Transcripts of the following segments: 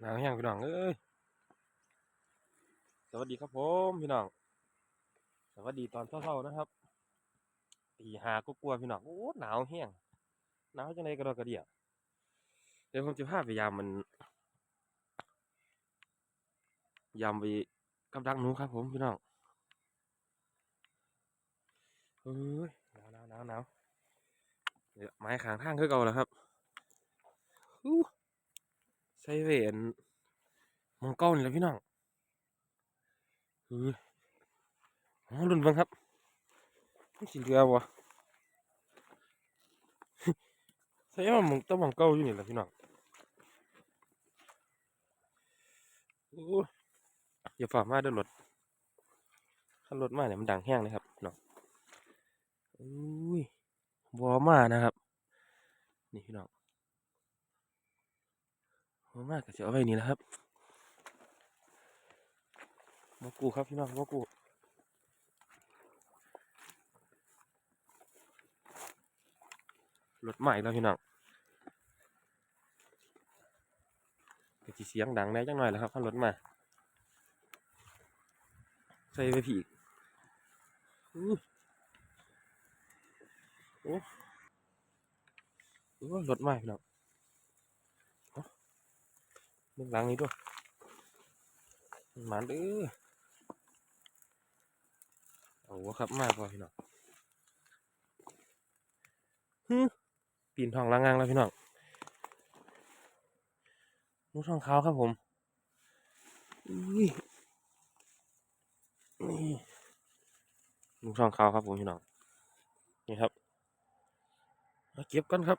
หนาวแห้งพี่น้องเอ้ยสวัสดีครับผมพี่น้อง สวัสดีตอนเช้าๆนะครับตีหาก็กลัวพี่น้องโอ้หนาวแห้งหนาวจังไดกระดอกกระเดียเดี๋ยวผมจะพาไปยามมันยามไปกับดักหนูครับผมพี่น้องเอ้ยหนาวหนาวหนาวหนาวเดี๋ยวไม้ขางทางคือเก่าแล้วครับอู้ ใส่เวนมองเก้านี่แหละพี่น้องเฮ้ยอ๋อรุนเบังครับมันสีเรือวะใส่ว่าหมองต้องมองเก้าอยู่นี่แหละพี่น้องโอ้อย่าฝ่ามาเด้วยรถถ้ารถมาเนี่ยมันดังแห้งเลยครับน้องอุ้ยบอมานะครับ นี่พี่น้องบอมาก็ จะเอาไว้นี่แหละครับบกูครับพี่น้องบกูรถใหม่แล้วพี่น้องก็สิเสียงดังแน่จังหน่อยแล้วครับขันรถมา ใส่ไปผีอู้โอ้โอ้รถใหม่พี่น้อง เบื้องหลังนี้ด้วยมันหมันเด้อโอ้โหครับมากพี่น้องฮึปีนทองล้างงางแล้วพี่น้องนูทองขาวครับผมอุ้ยนี่นูทองขาวครับผมพี่น้องนี่ครับมาเก็บกันครับ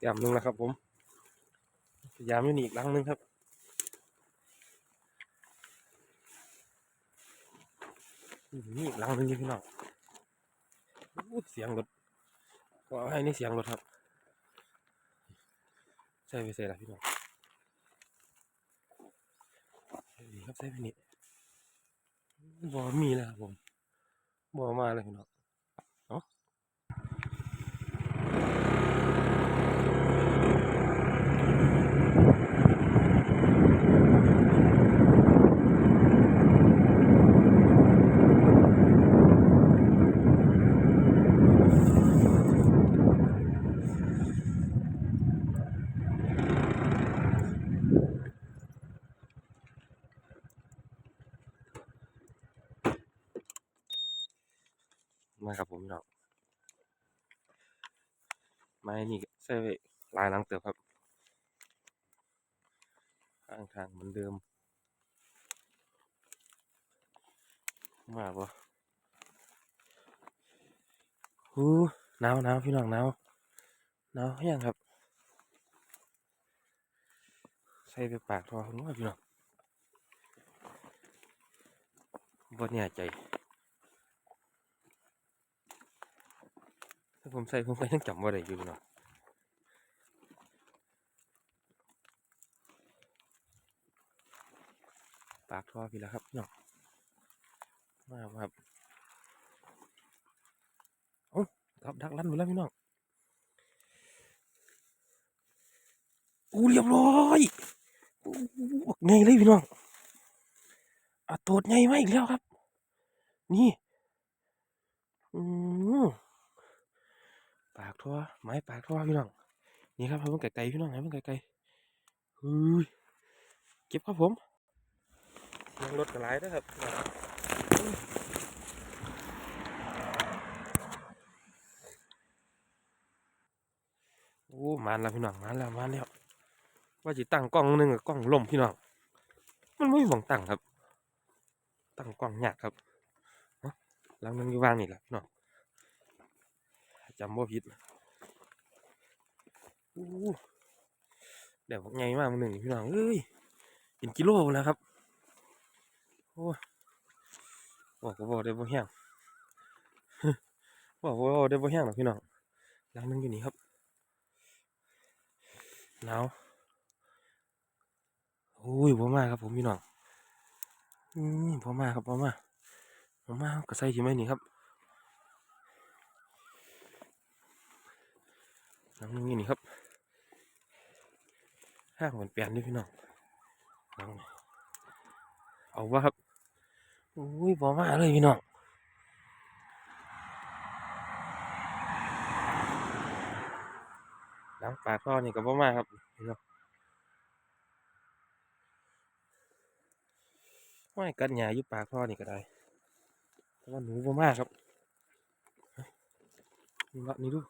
เตรียมหนึงแล้วครับ ผมพยายามอยู่นี่อีกลังหนึงครับนี่อีกลังนึงอยู่พี่น้องเสียงรถก็เอให้นี่เสียงรถครับใส่ไปใส่ละพี่น้องดีครับใส่ไปนี่บ่มีแล้วครับผมบ่มาเลยพี่น้อง มาครับผมพี่น้องไม้นี่ใส่ไว้หลายลังเติบครับ ข้างทางเหมือนเดิม มาบ่หูหนาวหนาวพี่น้องหนาวหนาวแห้งครับ ใส่ไปปากทอคุณว่าพี่น้องบ่แน่ใจ ถ้าผมใส่ผมก็ยังจำว่าได้อยู่พี่น้องปากท่อพี่แล้วครับพี่น้องมาครับเอ้ครับดักลั่นไปแล้วพี่น้องอู้เรียบร้อยอู้ไงเลยพี่น้องอะโตดไงมาอีกแล้วครับ นี่ อืม ทั่วไม้ปากทั่วพี่น้องนี่ครับให้มันไกลๆพี่น้องให้มันไกลๆเฮ้ยเก็บครับผมเสียงรถกระไรนะครับโอ้มันแล้วพี่น้องมันแล้วมันแล้วว่าจะตั้งกล้องหนึงกับกล้องล่มพี่น้องมันไม่มีหวังตั้งครับ ตั้งกล้องยากครับเนาะหลังนึงอยู่ว่างนี่แหละพี่น้องจำบ่ผิด เดี๋ยวไงมากมันหนึ่งพี่น้องเอ้ยเป็นกิโลแล้วครับโอ้ยบอกก็บอกได้บ่แห้งบอกก็บอกได้บ่แห้งหรอกพี่น้องหลังนึงอยู่นี่ครับหนาวโอ้ยบ่มาครับผมพี่น้องอืมบ่มาครับบ่มาบ่มาก็ใส่ที่ไม้นี่ครับหลังนึงอยู่นี่ครับ ข้างเหมือนเปลี่ยนด้วยพี่น้องเอาเอาว่าครับอุ้ยบอมาเลยพี่น้องหลังปากท่อนี่ก็บ่มาครับพี่น้องห้อยกัดหญ้าอยู่ปากท่อนี่ก็ได้แต่ว่าหนูบ่มาครับนี่ละนี่ดู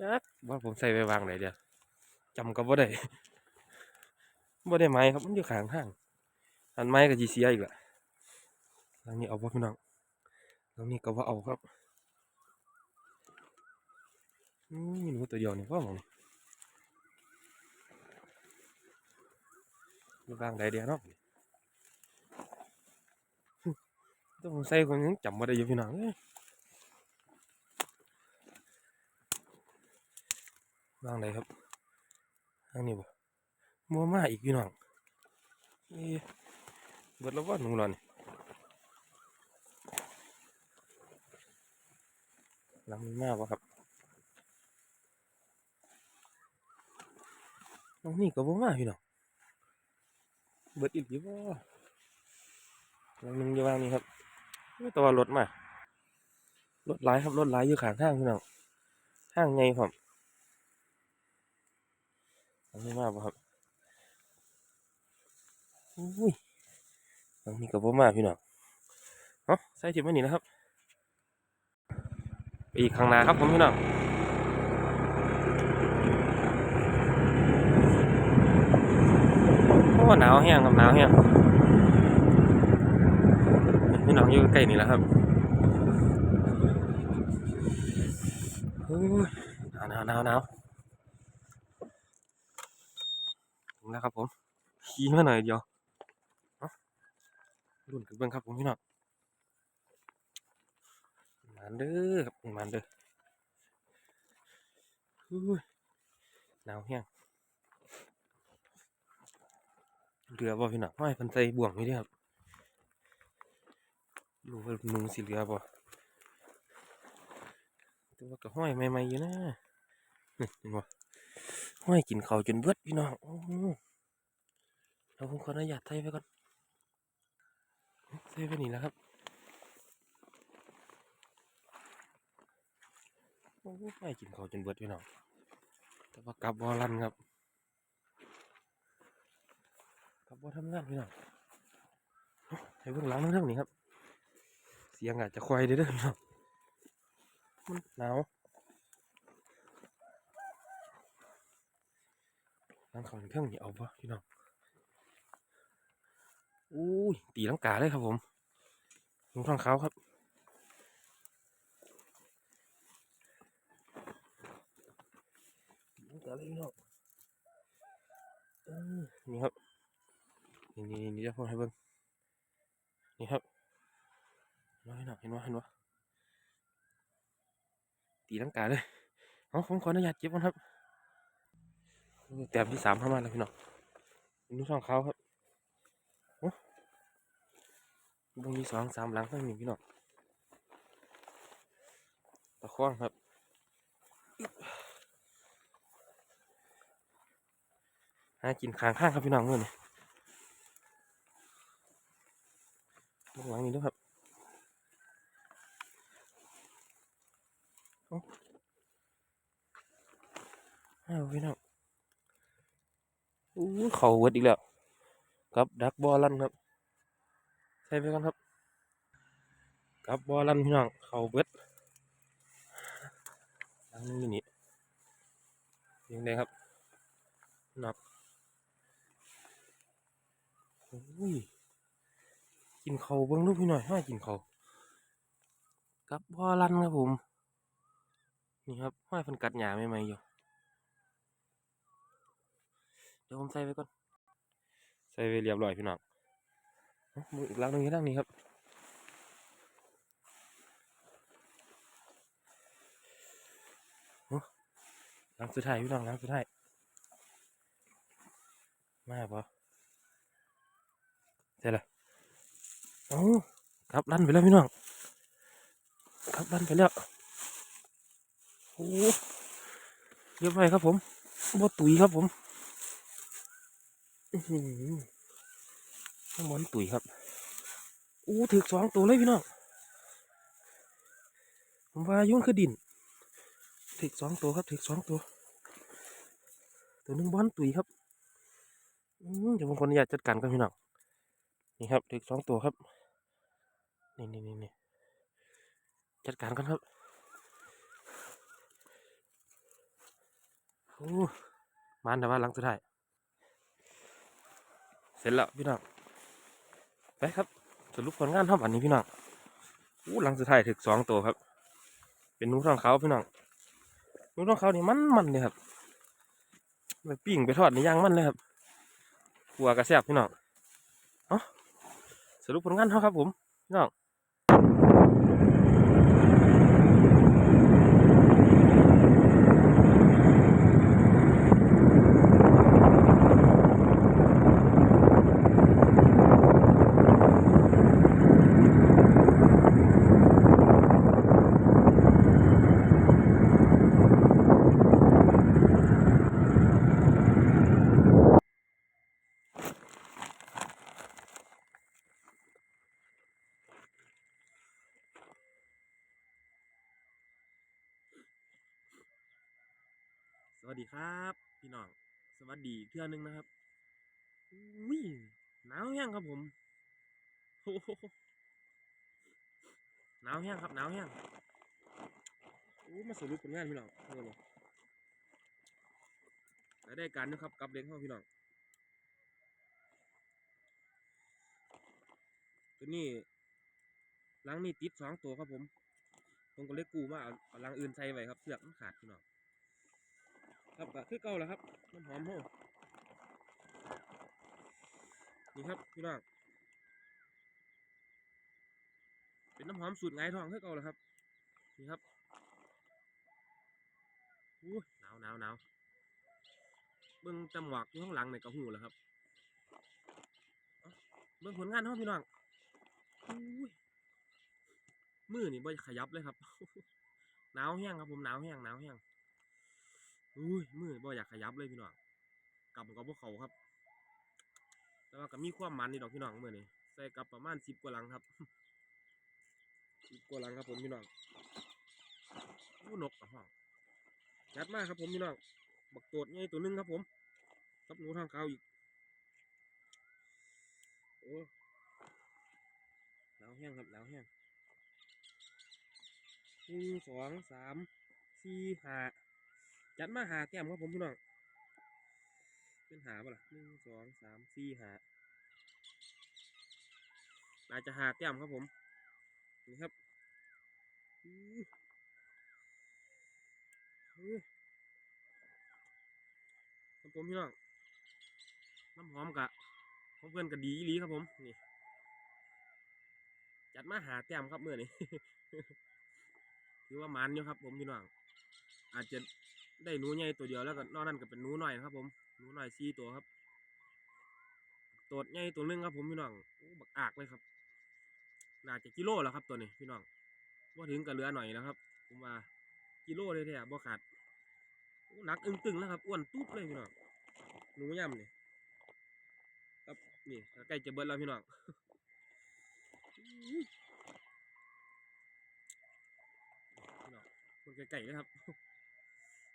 จักว่าผมใส่ไปวางไหนเดียวจำก็บ่ได้บ่ได้ไม้ครับมันอยู่ข้างทาง อันไม้ก็จีเสียอีกละหลังนี้เอาบ่พี่น้องหลังนี้ก็ว่าเอาครับอืมมีหนูตัวเดียวนี่พ่อหมองนี่อยู่วางใดเดียวเนาะต้องใส่คนยังจำบ่ได้อยู่พี่น้องเอ้ย วางใดครับทางนี้บ่มัวมาอีกพี่น้องเอ๊ะเบิดแล้วว่าหนูนอนหลังนี้มากวะครับหลังนี้ก็บ่มาพี่น้องเบิดอีกอยู่บ่หลังหนึงอยู่วางนี้ครับไม่ตัวรถมารถหลายครับรถหลายอยู่ข้างทางพี่น้องทางไงครับ นี้มากวะครับอุ้ยหังนี้ก็บ่มาพี่น้องเนาะใส่ถิบไว้นี่นะครับไปอีกข้างหน้าครับผมพี่น้องโอ้หนาวแห้งครับหนาวแห้งพี่น้องอยู่ใกล้นี่แหละครับโอ้ยหนาวหนาวหนาว ถึงแล้วครับผมขี่มาหน่อยเดียวรุ่นกันเบิ่งครับผมพี่น้องมันเด้อครับมันเด้อหนาวแห้งเรือบ่พี่น้องห้อยพันใส่บ่วงนี่เด้อครับดูว่าหนูสิเรือบ่ต่ว่าก็ห้อยใหม่ๆอยู่นะนี่เห็นบ่ ห้อยกินข้าวจนเบิดพี่น้องโอ้เราผมขออนุญาตไทยไปก่อนใส่ไปนี่แหล้วครับโอ้ไม่กินข้าวจนเบิดพี่น้องแต่ว่ากลับบอลันครับกลับบอทำงานพี่น้องเอ้าให้เบิ่งหลังเรื่องนี้ครับ เสียงอาจจะควายเด้อเด้อพี่น้องมันหนาว หลังของเครื่องนี่เอาปะพี่น้องอุ้ยตีลังกาเลยครับผมลุงทองเขาวครับตีลังกาเลยพี่น้องเออนี่ครับนี่นี่นี่จะพูดให้เบิ่งนี่ครับเห็นว่าเห็นว่าเห็นว่าตีลังกาเลยเอาผมขออนุญาตเก็บก่อนครับ แต้มที่สามเข้ามาแล้วพี่น้องลุงทองเขาครับบางทีสองสามหลังข้างหนึ่งพี่น้องตะคองครับหากินข้างข้างครับพี่น้องเมื่อนี่เบื้งหลังนี้ด้วยครับเอ้าอ้าวพี่น้อง อู้เขาเวิร์ดอีกแล้วกับดักบอลลันครับใส่ไปกันครับกับบอลันพี่น้องเขาเบิดทางนี้นี่ยังไงครับนับโอ้ยกินเขาเบิ้งลูกพี่หน่อยให้กินเขากับบอลันครับผม นี่ครับห้อยเพันกัดหยาใหม่ๆอยู่ เดี๋ยวผมใส่ไปก่อน ใส่ไปเรียบร้อยพี่น้องมืออีกหลังหนึงอยู่ด้านนี้ครับหลังสุดท้ายพี่น้องหลังสุดท้ายมาปะเสร็จแล้วโอ้กลับลั่นไปแล้วพี่น้องกลับลั่นไปแล้วโอ้เรียบร้อยครับผมบ่ตุยครับผม ข้างบนตุยครับ อู้ถึกสองตัวเลยพี่น้อง ผมว่ายุ่งคือดิน ถึกสองตัวครับ ถึกสองตัว ตัวหนึงบอลตุยครับอืมเดี๋ยวผมคนอยากจัดการกันพี่น้อง นี่ครับ ถึกสองตัวครับ นี่นี่นี่นี่จัดการกันครับ โอ้มันแต่ว่าหลังสุดท้าย เสร็จแล้วพี่น้องไปครับสรุปผลงานท่าอันนี้พี่น้องอู้หลังสุดท้ายถึกสองตัวครับ เป็นนุ่งทองเขาพี่น้องนุ่งทองเขานี่มันมันเลยครับไปปิ้งไปทอดในย่างมันเลยครับหัวกระแซบพี่น้องเนาะสรุปผลงานเขาครับผมพี่น้อง ครับ พี่น้อง สวัสดีเทื่อนึงนะครับอุ้ยหนาวแห้งครับผมโอ้หหนาวแห้งครับหนาวแห้งโอ้มาสรุปผลงานพี่น้องเอาเลยได้ได้การนะครับกับเด็กเขาพี่น้องตัวนี้หลังนี้ติดสองตัวครับผมผมก็เลยกูมาเอาเอาหลังอื่นใส่ไว้ครับเสือกมันขาดพี่น้อง ครับก็คือเก่าแล้วครับน้ำหอมโหนี่ครับพี่น้องเป็นน้ำหอมสูตรไงทองคือเก่าแล้วครับนี่ครับอู้หนาวหนาวหนาวเบิ้องจำหวักอยู่ข้างหลังในกระหูแล้วครับเอ้าเบิ้งผลงานห้องพี่น้องอู้ยมือนี่บ่ขยับเลยครับหนาวแห้งครับผมหนาวแห้งหนาวแห้ง อุ้ยมือบ่อยากขยับเลยพี่น้องกลับกับพวกเขาครับ แต่ว่าก็มีความมันนี่ดอกพี่น้องมือนี่ใส่กลับประมาณสิบกว่าลังครับสิบกว่าลังครับผมพี่น้องอู้นกกับห้องจัดมากครับผมพี่น้องบักโตดใหญ่ตัวหนึงครับผมกับหนูทางเขาอีกโอ้หนาวแห้งครับหนาวแห้งหนึ่งสองสามสี่ห้า จัดมาหาแต้มครับผมพี่น้องเป็นหาป่ะล่ะหนึ่งสองสามสี่หาน่าจะหาแต้มครับผมนี่ครับครับผมพี่น้องน้ำหอมกะของเพื่อนกะดีอีหลีครับผมนี่จัดมาหาแต้มครับเมื่อนี้ถือว่ามันอยู่ครับผมพี่น้องอาจจะ ได้หนูใหญ่ตัวเดียวแล้วก็นอกนั้นก็เป็นหนูหน่อยนะครับ ผมหนูหน่อยสี่ตัวครับตัวใหญ่ตัวนึงครับ ผมพี่น้องโอ้บักอากเลยครับน่าจะกิโลแล้วครับตัวนี้พี่น้องว่าถึงกับเหลือหน่อยนะครับ ผมว่ากิโลเลยแท้บ่ขาดโอ้หนักอึ้งตึงแล้วครับอ้วนตุ๊บเลยพี่น้องหนูย่ำนี่ครับนี่ใกล้จะเบิดแล้วพี่น้องพี่น้องคนไก่ๆเลยครับ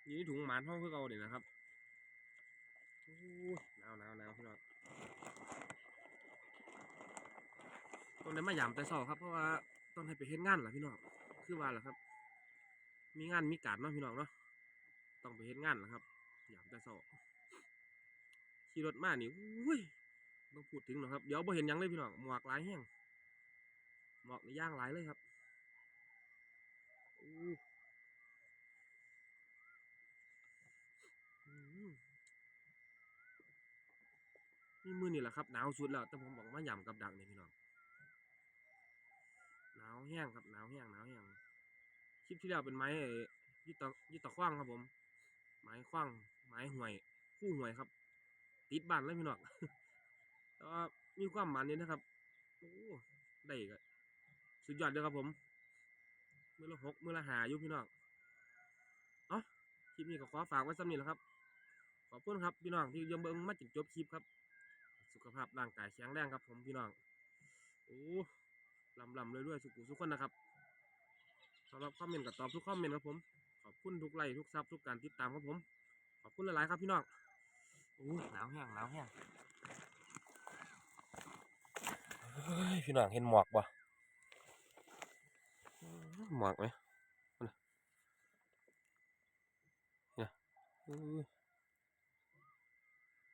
อยู่ในถุงหมานห้องเพื่อเอาเดี๋ยวนะครับโอ้ยหนาวหนาวหนาวพี่น้องต้องได้มาหยามแต่เสาครับเพราะว่าต้องให้ไปเฮ็ดงานล่ะพี่น้องคือว่าล่ะครับ มีงานมีการเนาะพี่น้องเนาะต้องไปเฮ็ดงานล่ะครับหยามแต่เสาขี่รถมานี่อุ้ยต้องพูดถึงหรอกครับ เดี๋ยวบ่เห็นยังเลยพี่น้องหมอกหลายแห้งหมอกนี่ย่างหลายเลยครับอู้ม นี่มือนี่แหละครับหนาวสุดแล้วแต่ผมบอกว่าย่ำกับดักเนี่ยพี่น้องหนาวแห้งครับหนาวแห้งหนาวแห้งคลิปที่แล้วเป็นไม้ยี่ตะยี่ตะขว้างครับผม ไม้ขว้างไม้ห่วย คู่ห่วยครับ ติดบ้านเลยพี่น้องแต่ว่ามีความมันนี่นะครับโอ้ได้ก็สุดยอดเลยครับผมมือละหกมือละหาอยู่พี่น้องเอ้าคลิปนี้ก็ขอฝากไว้สำนีแหละครับ ขอบคุณครับพี่น้องที่ยังเบิ่งมาจนจบคลิปครับ สุขภาพร่างกายแข็งแรงครับผมพี่น้องโอ้ลำลำเลยด้วยๆสุขุสุขคนนะครับสำหรับคอมเมนต์ก็ตอบทุกคอมเมนต์ครับผมขอบคุณทุกไลค์ทุกซับทุกการติดตามครับผม ขอบคุณหลายๆครับพี่น้องโอ้หนาวแห้งหนาวแห้งพี่น้องเห็นหมอกบ่หมอกไหมเนี่ยเอ้ย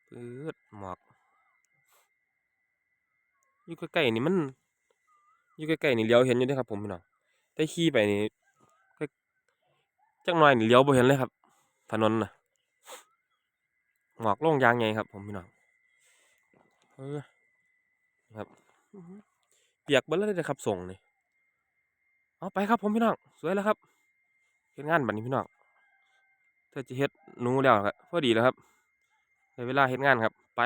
ปืดหมอก อยู่ใกล้ๆนี่มัน อยู่ใกล้ๆนี่เลี้ยวเห็นอยู่ด้อครับ ผมพี่น้องแต่ขี่ไปนี่ก็จักหน่อยนี่เลี้ยวบ่เห็นเลยครับ ถนนน่ะหมอกลงยางใหญ่ครับ ผมพี่น้องเออครับเปียกเบิดเลยเด้อครับส่งนี่เอาไปครับผมพี่น้องสวยแล้วครับเฮ็ดงานบัดนี้พี่น้องเธอจะเฮ็ดหนูแล้วครับพอดีแล้วครับได้เวลาเฮ็ดงานครับไป